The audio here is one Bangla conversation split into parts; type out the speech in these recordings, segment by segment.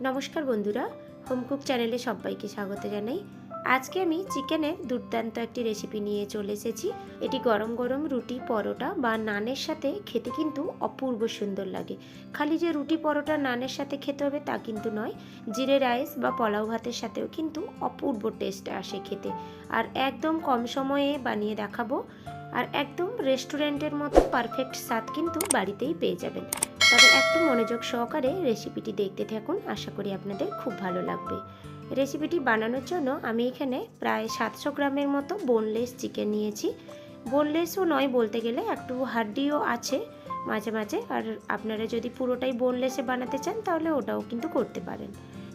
নমস্কার বন্ধুরা, হোমকুক চ্যানেলে সবাইকে স্বাগত জানাই। আজকে আমি চিকেনের দুর্দান্ত একটি রেসিপি নিয়ে চলে এসেছি। এটি গরম গরম রুটি, পরোটা বা নানের সাথে খেতে কিন্তু অপূর্ব সুন্দর লাগে। খালি যে রুটি, পরোটা, নানের সাথে খেতে হবে তা কিন্তু নয়, জিরে রাইস বা পোলাও ভাতের সাথেও কিন্তু অপূর্ব টেস্ট আসে খেতে। আর একদম কম সময়ে বানিয়ে দেখাবো। আর একদম রেস্টুরেন্টের মতো পারফেক্ট স্বাদ কিন্তু বাড়িতেই পেয়ে যাবেন। তবে একটু মনোযোগ সহকারে রেসিপিটি দেখতে থাকুন। আশা করি আপনাদের খুব ভালো লাগবে। রেসিপিটি বানানোর জন্য আমি এখানে প্রায় সাতশো গ্রামের মতো বোনলেস চিকেন নিয়েছি। বোনলেসও নয় বলতে গেলে একটু হাড্ডিও আছে মাঝে মাঝে। আর আপনারা যদি পুরোটাই বোনলেসে বানাতে চান তাহলে ওটাও কিন্তু করতে পারেন।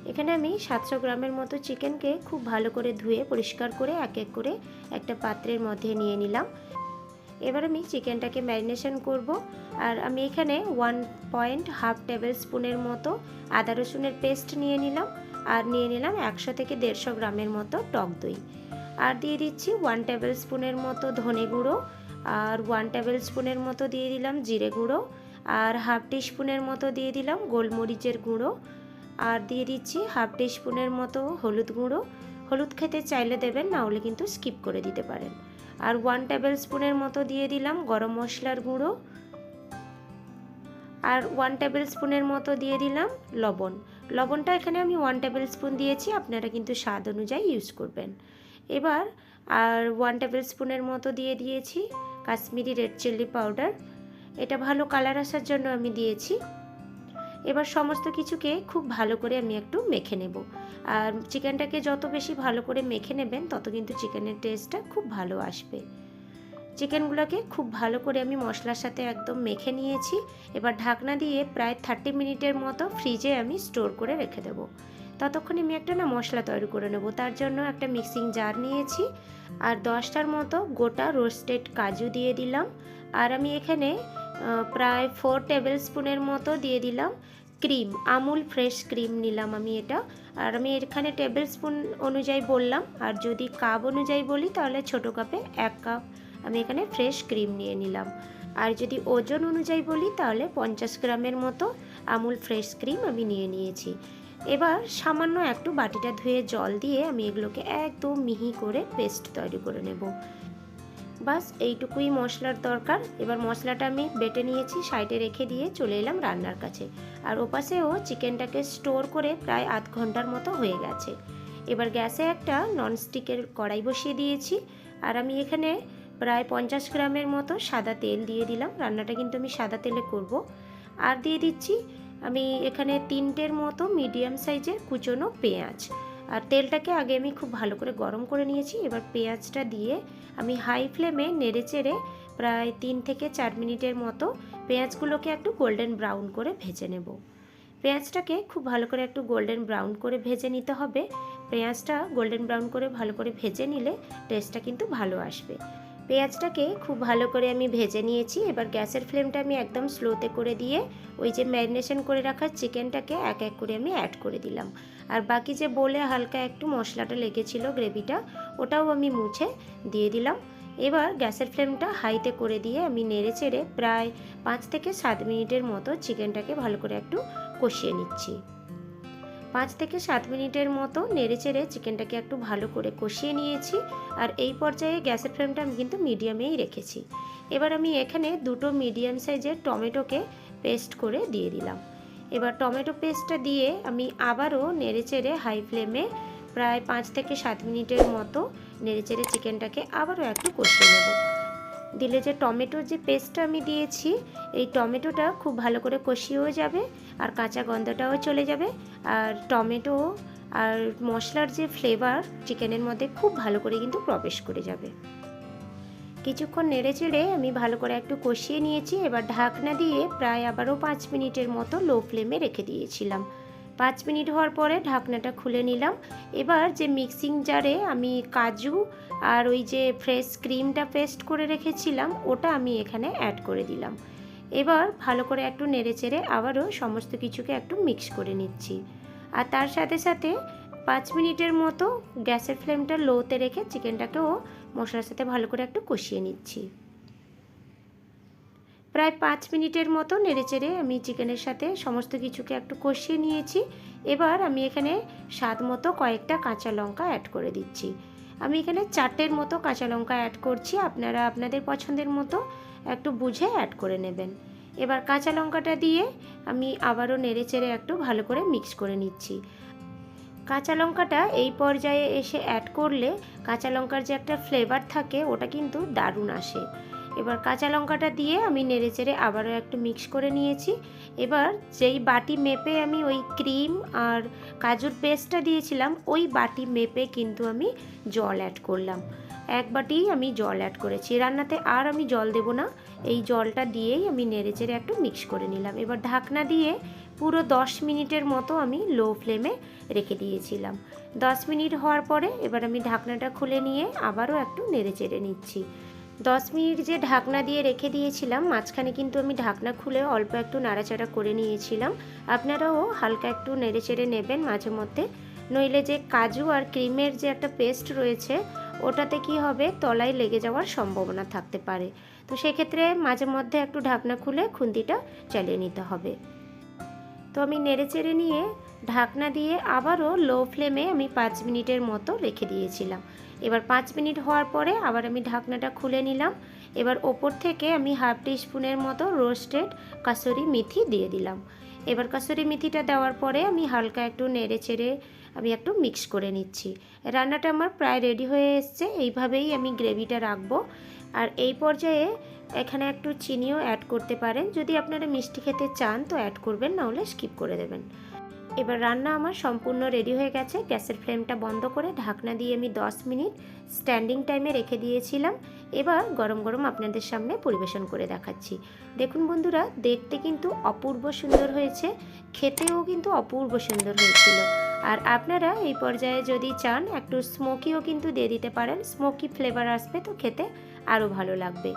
এখানে আমি সাতশো গ্রামের মতো চিকেনকে খুব ভালো করে ধুয়ে পরিষ্কার করে এক এক করে একটা পাত্রের মধ্যে নিয়ে নিলাম। এবার আমি চিকেনটাকে ম্যারিনেশন করব। আর আমি এখানে ওয়ান পয়েন্ট হাফ টেবিল স্পুনের মতো আদা রসুনের পেস্ট নিয়ে নিলাম। আর নিয়ে নিলাম একশো থেকে দেড়শো গ্রামের মতো টক দই। আর দিয়ে দিচ্ছি ওয়ান টেবিল স্পুনের মতো ধনে গুঁড়ো। আর ওয়ান টেবিল স্পুনের মতো দিয়ে দিলাম জিরে গুঁড়ো। আর হাফ টি স্পুনের মতো দিয়ে দিলাম গোলমরিচের গুঁড়ো। আর দিয়ে দিচ্ছি হাফ টি স্পুনের মতো হলুদ গুঁড়ো। হলুদ খেতে চাইলে দেবেন, না হলে কিন্তু স্কিপ করে দিতে পারেন। আর ওয়ান টেবিল স্পুনের মতো দিয়ে দিলাম গরম মশলার গুঁড়ো। আর ওয়ান টেবিল স্পুনের মতো দিয়ে দিলাম লবণ। লবণটা এখানে আমি ওয়ান টেবিল স্পুন দিয়েছি, আপনারা কিন্তু স্বাদ অনুযায়ী ইউজ করবেন। এবার আর ওয়ান টেবিল স্পুনের মতো দিয়ে দিয়েছি কাশ্মীরি রেড চিল্লি পাউডার এটা ভালো কালার আসার জন্য আমি দিয়েছি। এবার সমস্ত কিছুকে খুব ভালো করে আমি একটু মেখে নেব। আর চিকেনটাকে যত বেশি ভালো করে মেখে নেবেন, তত কিন্তু চিকেনের টেস্টটা খুব ভালো আসবে। চিকেনগুলোকে খুব ভালো করে আমি মশলার সাথে একদম মেখে নিয়েছি। এবার ঢাকনা দিয়ে প্রায় থার্টি মিনিটের মতো ফ্রিজে আমি স্টোর করে রেখে দেবো। ততক্ষণে আমি একটা না মশলা তৈরি করে নেব। তার জন্য একটা মিক্সিং জার নিয়েছি। আর দশটার মতো গোটা রোস্টেড কাজু দিয়ে দিলাম। আর আমি এখানে প্রায় ফোর টেবিল স্পুনের মতো দিয়ে দিলাম ক্রিম আমুল ফ্রেশ ক্রিম নিলাম আমি এটা। আর আমি এখানে টেবিল স্পুন অনুযায়ী বললাম, আর যদি কাপ অনুযায়ী বলি তাহলে ছোটো কাপে এক কাপ আমি এখানে ফ্রেশ ক্রিম নিয়ে নিলাম। আর যদি ওজন অনুযায়ী বলি তাহলে পঞ্চাশ গ্রামের মতো আমুল ফ্রেশ ক্রিম আমি নিয়ে নিয়েছি। এবার সামান্য একটু বাটিটা ধুয়ে জল দিয়ে আমি এগুলোকে একদম মিহি করে পেস্ট তৈরি করে নেব। বাস এইটুকুই মশলার দরকার। এবার মশলাটা আমি বেটে নিয়েছি, সাইডে রেখে দিয়ে চলে এলাম রান্নার কাছে। আর ওপাশেও চিকেনটাকে স্টোর করে প্রায় আধ ঘণ্টার মতো হয়ে গেছে। এবার গ্যাসে একটা ননস্টিকের কড়াই বসিয়ে দিয়েছি। আর আমি এখানে প্রায় পঞ্চাশ গ্রামের মতো সাদা তেল দিয়ে দিলাম। রান্নাটা কিন্তু আমি সাদা তেলে করব। আর দিয়ে দিচ্ছি, আমি এখানে তিনটের মতো মিডিয়াম সাইজের কুচনো পেঁয়াজ। আর তেলটাকে আগে আমি খুব ভালো করে গরম করে নিয়েছি। এবার পেঁয়াজটা দিয়ে আমি হাই ফ্লেমে নেড়ে চেড়ে প্রায় তিন থেকে চার মিনিটের মতো পেঁয়াজগুলোকে একটু গোল্ডেন ব্রাউন করে ভেজে নেব। পেঁয়াজটাকে খুব ভালো করে একটু গোল্ডেন ব্রাউন করে ভেজে নিতে হবে। পেঁয়াজটা গোল্ডেন ব্রাউন করে ভালো করে ভেজে নিলে টেস্টটা কিন্তু ভালো আসবে। পেঁয়াজটাকে খুব ভালো করে আমি ভেজে নিয়েছি। এবার গ্যাসের ফ্লেমটা আমি একদম স্লোতে করে দিয়ে ওই যে ম্যারিনেশন করে রাখা চিকেনটাকে এক এক করে আমি অ্যাড করে দিলাম। আর বাকি যে বলে হালকা একটু মশলাটা লেগেছিল গ্রেভিটা ওটাও আমি মুছে দিয়ে দিলাম। এবার গ্যাসের ফ্লেমটা হাইতে করে দিয়ে আমি নেড়ে চেড়ে প্রায় পাঁচ থেকে সাত মিনিটের মতো চিকেনটাকে ভালো করে একটু কষিয়ে নিচ্ছি। পাঁচ থেকে সাত মিনিটের মতো নেড়ে চেড়ে চিকেনটাকে একটু ভালো করে কষিয়ে নিয়েছি আর এই পর্যায়ে গ্যাসের ফ্লেমটা আমি কিন্তু মিডিয়ামেই রেখেছি। এবার আমি এখানে দুটো মিডিয়াম সাইজের টমেটোকে পেস্ট করে দিয়ে দিলাম। এবার টমেটো পেস্টটা দিয়ে আমি আবারও নেড়ে চেড়ে হাই ফ্লেমে প্রায় পাঁচ থেকে সাত মিনিটের মতো নেড়ে চেড়ে চিকেনটাকে আবারও একটু কষিয়ে নেব। দিলে যে টমেটোর যে পেস্টটা আমি দিয়েছি, এই টমেটোটা খুব ভালো করে কষিয়েও যাবে আর কাঁচা গন্ধটাও চলে যাবে। আর টমেটো আর মশলার যে ফ্লেভার চিকেনের মধ্যে খুব ভালো করে কিন্তু প্রবেশ করে যাবে। কিছুক্ষণ নেড়ে চেড়ে আমি ভালো করে একটু কষিয়ে নিয়েছি। এবার ঢাকনা দিয়ে প্রায় আবারও পাঁচ মিনিটের মতো লো ফ্লেমে রেখে দিয়েছিলাম। পাঁচ মিনিট হওয়ার পরে ঢাকনাটা খুলে নিলাম। এবার যে মিক্সিং জারে আমি কাজু আর ওই যে ফ্রেশ ক্রিমটা পেস্ট করে রেখেছিলাম, ওটা আমি এখানে অ্যাড করে দিলাম। এবার ভালো করে একটু নেড়ে চেড়ে আবারও সমস্ত কিছুকে একটু মিক্স করে নিচ্ছি। আর তার সাথে সাথে পাঁচ মিনিটের মতো গ্যাসের ফ্লেমটা লোতে রেখে চিকেনটাকেও মশলার সাথে ভালো করে একটু কষিয়ে নিচ্ছি। প্রায় পাঁচ মিনিটের মতো নেড়েচেড়ে আমি চিকেনের সাথে সমস্ত কিছুকে একটু কষিয়ে নিয়েছি। এবার আমি এখানে স্বাদ মতো কয়েকটা কাঁচা লঙ্কা অ্যাড করে দিচ্ছি। আমি এখানে চারটের মতো কাঁচা লঙ্কা অ্যাড করছি। আপনারা আপনাদের পছন্দের মতো একটু বুঝে অ্যাড করে নেবেন। এবার কাঁচা লঙ্কাটা দিয়ে আমি আবারও নেড়ে চেড়ে একটু ভালো করে মিক্স করে নিচ্ছি। কাঁচা লঙ্কাটা এই পর্যায়ে এসে অ্যাড করলে কাঁচা লঙ্কার যে একটা ফ্লেভার থাকে, ওটা কিন্তু দারুণ আসে। এবার কাঁচা লঙ্কাটা দিয়ে আমি নেড়ে চেড়ে আবারও একটু মিক্স করে নিয়েছি। এবার যেই বাটি মেপে আমি ওই ক্রিম আর কাজুর পেস্টটা দিয়েছিলাম, ওই বাটি মেপে কিন্তু আমি জল অ্যাড করলাম। এক বাটি আমি জল অ্যাড করেছি। রান্নাতে আর আমি জল দেব না। এই জলটা দিয়েই আমি নেড়েচেড়ে একটু মিক্স করে নিলাম। এবার ঢাকনা দিয়ে পুরো দশ মিনিটের মতো আমি লো ফ্লেমে রেখে দিয়েছিলাম। দশ মিনিট হওয়ার পরে এবার আমি ঢাকনাটা খুলে নিয়ে আবারও একটু নেড়ে চেড়ে নিচ্ছি। দশ মিনিট যে ঢাকনা দিয়ে রেখে দিয়েছিলাম, মাঝখানে কিন্তু আমি ঢাকনা খুলে অল্প একটু নাড়াচাড়া করে নিয়েছিলাম। আপনারাও হালকা একটু নেড়ে চেড়ে নেবেন মাঝে মধ্যে নইলে যে কাজু আর ক্রিমের যে একটা পেস্ট রয়েছে ওটাতে কি হবে? তলায় লেগে যাওয়ার সম্ভাবনা থাকতে পারে। তো সেক্ষেত্রে মাঝে মধ্যে একটু ঢাকনা খুলে খুন্তিটা চালিয়ে নিতে হবে। তো আমি নেড়ে চেড়ে নিয়ে ঢাকনা দিয়ে আবারও লো ফ্লেমে আমি পাঁচ মিনিটের মতো রেখে দিয়েছিলাম। এবার পাঁচ মিনিট হওয়ার পরে আবার আমি ঢাকনাটা খুলে নিলাম। এবার ওপর থেকে আমি হাফ টিস্পুনের মতো রোস্টেড কাসুরি মেথি দিয়ে দিলাম। এবার কাসুরি মেথিটা দেওয়ার পরে আমি হালকা একটু নেড়ে চেড়ে আমি একটু মিক্স করে নিচ্ছি। রান্নাটা আমার প্রায় রেডি হয়ে এসছে, এইভাবেই আমি গ্রেভিটা রাখব। আর এই পর্যায়ে এখানে একটু চিনিও অ্যাড করতে পারেন। যদি আপনারা মিষ্টি খেতে চান তো অ্যাড করবেন নাহলে স্কিপ করে দেবেন। এবার রান্না আমার সম্পূর্ণ রেডি হয়ে গেছে। গ্যাসের ফ্লেমটা বন্ধ করে ঢাকনা দিয়ে আমি 10 মিনিট স্ট্যান্ডিং টাইমে রেখে দিয়েছিলাম। এবার গরম গরম আপনাদের সামনে পরিবেশন করে দেখাচ্ছি। দেখুন বন্ধুরা, দেখতে কিন্তু অপূর্ব সুন্দর হয়েছে। খেতেও কিন্তু অপূর্ব সুন্দর হয়েছিল। আর আপনারা এই পর্যায়ে যদি চান, একটু স্মোকিও কিন্তু দিয়ে দিতে পারেন। স্মোকি ফ্লেভার আসবে তো খেতে, আরও ভালো লাগবে।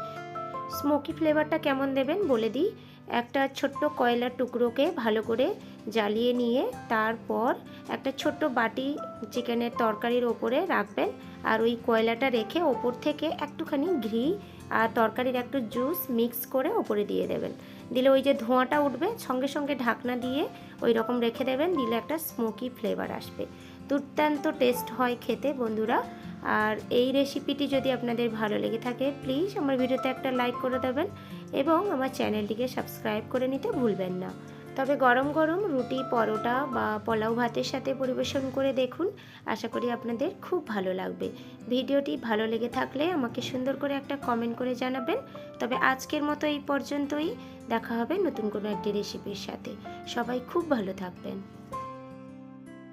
স্মোকি ফ্লেভারটা কেমন দেবেন বলে দিই। একটা ছোট্ট কয়লার টুকরোকে ভালো করে জ্বালিয়ে নিয়ে তারপর একটা ছোট্ট বাটি চিকেনের তরকারির ওপরে রাখবেন। আর ওই কয়লাটা রেখে ওপর থেকে একটুখানি ঘি আর তরকারির একটু জুস মিক্স করে ওপরে দিয়ে দেবেন। দিলে ওই যে ধোঁয়াটা উঠবে, সঙ্গে সঙ্গে ঢাকনা দিয়ে ওই রকম রেখে দেবেন, দিলে একটা স্মোকি ফ্লেভার আসবে। দুর্দান্ত টেস্ট হয় খেতে বন্ধুরা। আর এই রেসিপিটি যদি আপনাদের ভালো লেগে থাকে প্লিজ আমার ভিডিওতে একটা লাইক করে দেবেন এবং আমার চ্যানেলটিকে সাবস্ক্রাইব করে নিতে ভুলবেন না। তবে গরম গরম রুটি, পরোটা বা পোলাও ভাতের সাথে পরিবেশন করে দেখুন। আশা করি আপনাদের খুব ভালো লাগবে। ভিডিওটি ভালো লেগে থাকলে আমাকে সুন্দর করে একটা কমেন্ট করে জানাবেন। তবে আজকের মতো এই পর্যন্তই। দেখা হবে নতুন কোনো একটি রেসিপির সাথে। সবাই খুব ভালো থাকবেন।